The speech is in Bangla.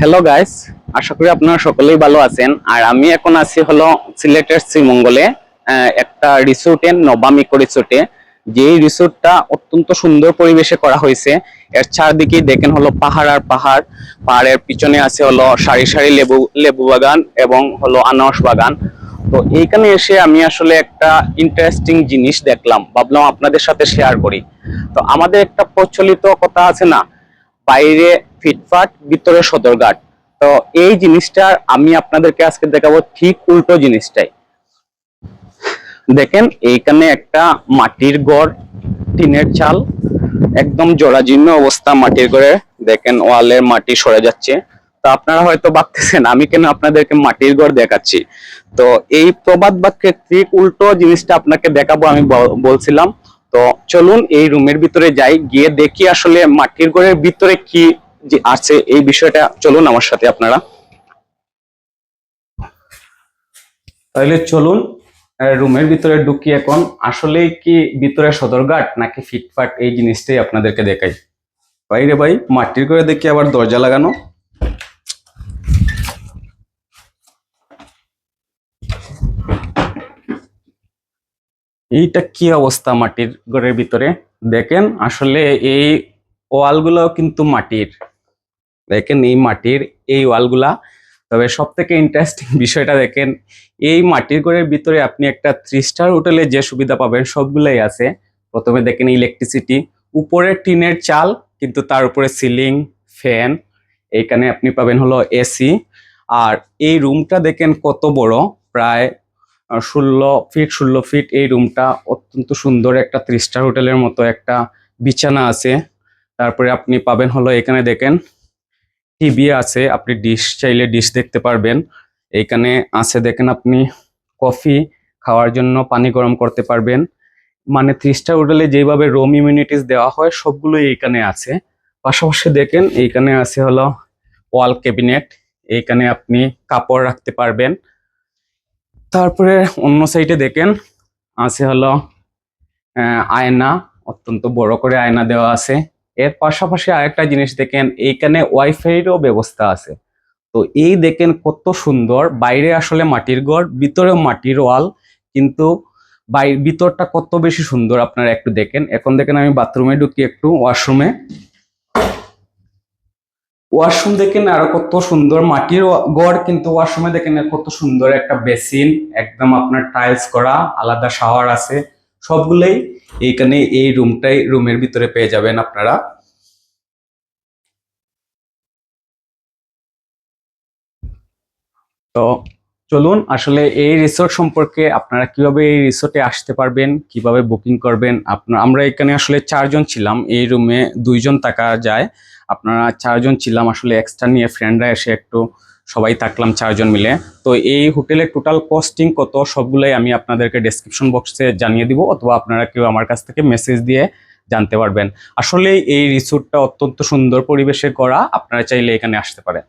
হ্যালো গাইস আশা করি আপনারা সকলেই ভালো আছেন। আর আমি এখন আছি হলো সিলেটের শ্রীমঙ্গলে একটা রিসোর্টে নবামিকো রিসোর্টে যেই রিসোর্টটা অত্যন্ত সুন্দর পরিবেশে করা হয়েছে। এর চারদিকে দেখেন হলো পাহাড় আর পাহাড়। পাহাড়ের পিছনে আছে হলো সারি সারি লেবু লেবু বাগান এবং হলো আনারস বাগান। তো এইখানে এসে আমি আসলে একটা ইন্টারেস্টিং জিনিস দেখলাম। ভাবলাম আপনাদের সাথে শেয়ার করি। তো আমাদের একটা প্রচলিত কথা আছে না, বাইরে ফিটফাট ভিতরে সদরঘাট। তো এই জিনিসটা আমি আপনাদেরকে আজকে দেখাবো ঠিক উল্টো জিনিসটাই। দেখেন, এইখানে একটা মাটির গড়, টিনের চাল, একদম জরাজীর্ণ অবস্থা মাটির ঘরে দেখেন, ওয়ালের মাটি সরে যাচ্ছে। তো আপনারা হয়তো ভাবতেছেন, আমি কেন আপনাদেরকে মাটির ঘর দেখাচ্ছি? তো এই প্রবাদ বাক্যের ঠিক উল্টো জিনিসটা আপনাকে দেখাবো, আমি বলছিলাম। তো চলুন এই রুমের ভিতরে যাই, গিয়ে দেখি আসলে মাটির ঘরের ভিতরে কি যে আছে এই বিষয়টা চলুন আমার সাথে আপনারা। তাহলে চলুন রুমের ভিতরে ঢুকি এখন। আসলে কি ভিতরে সদরঘাট নাকি ফিটফাট এই জিনিসটাই আপনাদেরকে দেখাই? ভাই রে ভাই, মাটির ঘরে দেখি আবার দরজা লাগানো। এইটা কি অবস্থা মাটির ঘরের ভিতরে? দেখেন, আসলে এই ওয়ালগুলো কিন্তু মাটির। দেখেন এই মাটির এই ওয়ালগুলা। তবে সব থেকে ইন্টারেস্টিং বিষয়টা দেখেন, এই মাটির ঘরের ভিতরে আপনি একটা থ্রি স্টার হোটেলে যে সুবিধা পাবেন সবগুলাই আছে। প্রথমে দেখেন ইলেকট্রিসিটি উপরে টিনের চাল, কিন্তু তার উপরে সিলিং ফ্যান এইখানে আপনি পাবেন হলো এসি আর এই রুমটা দেখেন কত বড়, প্রায় ষোলো ফিট ষোলো ফিট এই রুমটা অত্যন্ত সুন্দর একটা থ্রি স্টার হোটেলের মতো একটা বিছানা আছে। তারপরে আপনি পাবেন হলো এখানে দেখেন টিভি আছে, আপনি ডিশ চাইলে ডিশ দেখতে পারবেন। এইখানে আছে দেখেন আপনি কফি খাওয়ার জন্য পানি গরম করতে পারবেন। মানে থ্রি স্টার হোটেলে যেভাবে রোম ইমিউনিটিস দেওয়া হয় সবগুলো এইখানে আছে। পাশাপাশি দেখেন এইখানে আছে হলো ওয়াল ক্যাবিনেট এইখানে আপনি কাপড় রাখতে পারবেন। তারপরে অন্য সাইডে দেখেন, আছে হলো আয়না, অত্যন্ত বড় করে আয়না দেওয়া আছে। এর পাশাপাশি আরেকটা জিনিস দেখেন, এইখানে ওয়াইফাইয়েরও ব্যবস্থা আছে। তো এই দেখেন কত সুন্দর, বাইরে আসলে মাটির ঘর, ভিতরেও মাটির ওয়াল, কিন্তু ভিতরটা কত বেশি সুন্দর আপনারা একটু দেখেন। এখন দেখেন আমি বাথরুমে ঢুকি একটু, ওয়াশরুমে। ওয়াশরুম দেখেন আরও কত সুন্দর, মাটির ঘর কিন্তু ওয়াশরুমে দেখেন কত সুন্দর একটা বেসিন, একদম আপনার টাইলস করা, আলাদা শাওয়ার আছে। সবগুলোই এইখানে এই রুমটাই রুমের ভিতরে পেয়ে যাবেন আপনারা। তো চলুন, আসলে এই রিসোর্ট সম্পর্কে আপনারা কীভাবে এই রিসোর্টে আসতে পারবেন, কীভাবে বুকিং করবেন? আপনার আমরা এখানে আসলে চারজন ছিলাম, এই রুমে দুইজন থাকা যায়। আপনারা চারজন ছিলাম, আসলে এক্সট্রা নিয়ে ফ্রেন্ডরা এসে একটু সবাই থাকলাম চারজন মিলে। তো এই হোটেলের টোটাল কস্টিং কত, সবগুলোই আমি আপনাদেরকে ডেসক্রিপশন বক্সে জানিয়ে দিব, অথবা আপনারা কেউ আমার কাছ থেকে মেসেজ দিয়ে জানতে পারবেন। আসলে এই রিসোর্টটা অত্যন্ত সুন্দর পরিবেশে করা, আপনারা চাইলে এখানে আসতে পারেন।